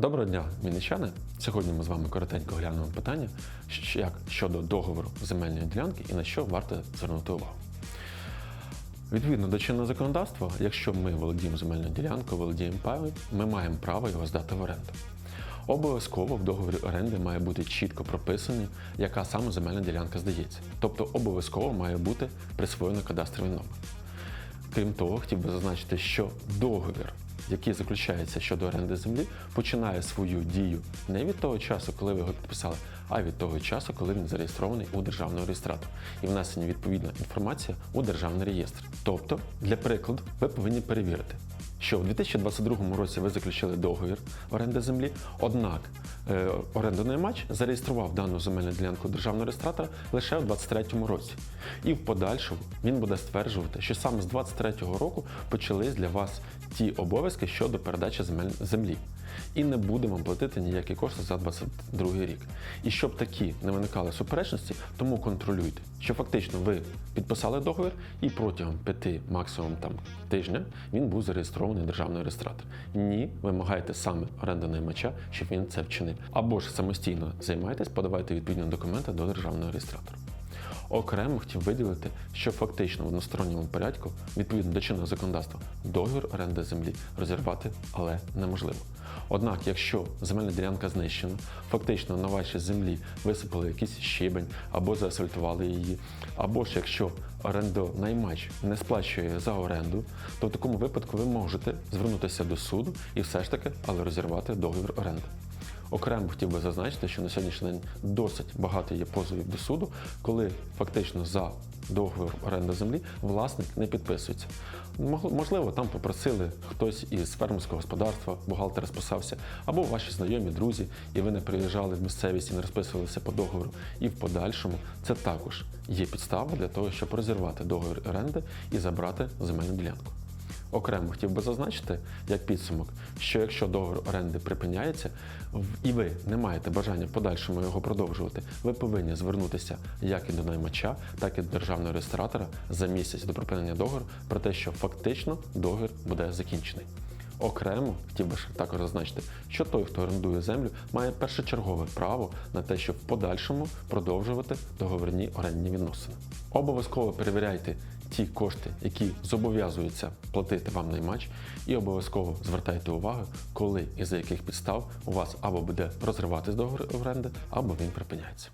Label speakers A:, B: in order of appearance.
A: Доброго дня, вінничани! Сьогодні ми з вами коротенько глянемо питання, як щодо договору земельної ділянки і на що варто звернути увагу. Відповідно до чинного законодавства, якщо ми володіємо земельною ділянкою, володіємо паєм, ми маємо право його здати в оренду. Обов'язково в договорі оренди має бути чітко прописані, яка саме земельна ділянка здається. Тобто обов'язково має бути присвоєно кадастровий номер. Крім того, хотів би зазначити, що договір, який заключається щодо оренди землі, починає свою дію не від того часу, коли ви його підписали, а від того часу, коли він зареєстрований у державного реєстратора і внесена відповідна інформація у державний реєстр. Тобто, для прикладу, ви повинні перевірити, що в 2022 році ви заключили договір оренди землі, однак е, орендонаймач зареєстрував дану земельну ділянку державного реєстратора лише у 2023 році. І в подальшому він буде стверджувати, що саме з 2023 року почались для вас ті обов'язки щодо передачі землі. І не буде вам платити ніякі кошти за 2022 рік. І щоб такі не виникали суперечності, тому контролюйте, що фактично ви підписали договір, і протягом п'яти, максимум там тижня, він був зареєстрований державний реєстратор. Ні, вимагайте саме оренда наймача, щоб він це вчинив. Або ж самостійно займайтесь, подавайте відповідні документи до державного реєстратора. Окремо хотів виділити, що фактично в односторонньому порядку, відповідно до чинного законодавства, договір оренди землі розірвати, але неможливо. Однак, якщо земельна ділянка знищена, фактично на вашій землі висипали якийсь щебень або заасфальтували її, або ж якщо орендонаймач не сплачує за оренду, то в такому випадку ви можете звернутися до суду і все ж таки, але розірвати договір оренди. Окремо хотів би зазначити, що на сьогоднішній день досить багато є позовів до суду, коли фактично за договір оренди землі власник не підписується. Можливо, там попросили хтось із фермерського господарства, бухгалтер розписався, або ваші знайомі, друзі, і ви не приїжджали в місцевість і не розписувалися по договору. І в подальшому це також є підстава для того, щоб розірвати договір оренди і забрати земельну ділянку. Окремо хотів би зазначити, як підсумок, що якщо договір оренди припиняється і ви не маєте бажання в подальшому його продовжувати, ви повинні звернутися як і до наймача, так і до державного реєстратора за місяць до припинення договору про те, що фактично договір буде закінчений. Окремо хотів би також зазначити, що той, хто орендує землю, має першочергове право на те, щоб в подальшому продовжувати договірні орендні відносини. Обов'язково перевіряйте ті кошти, які зобов'язуються платити вам наймач, і обов'язково звертайте увагу, коли і за яких підстав у вас або буде розриватись договір оренди, або він припиняється.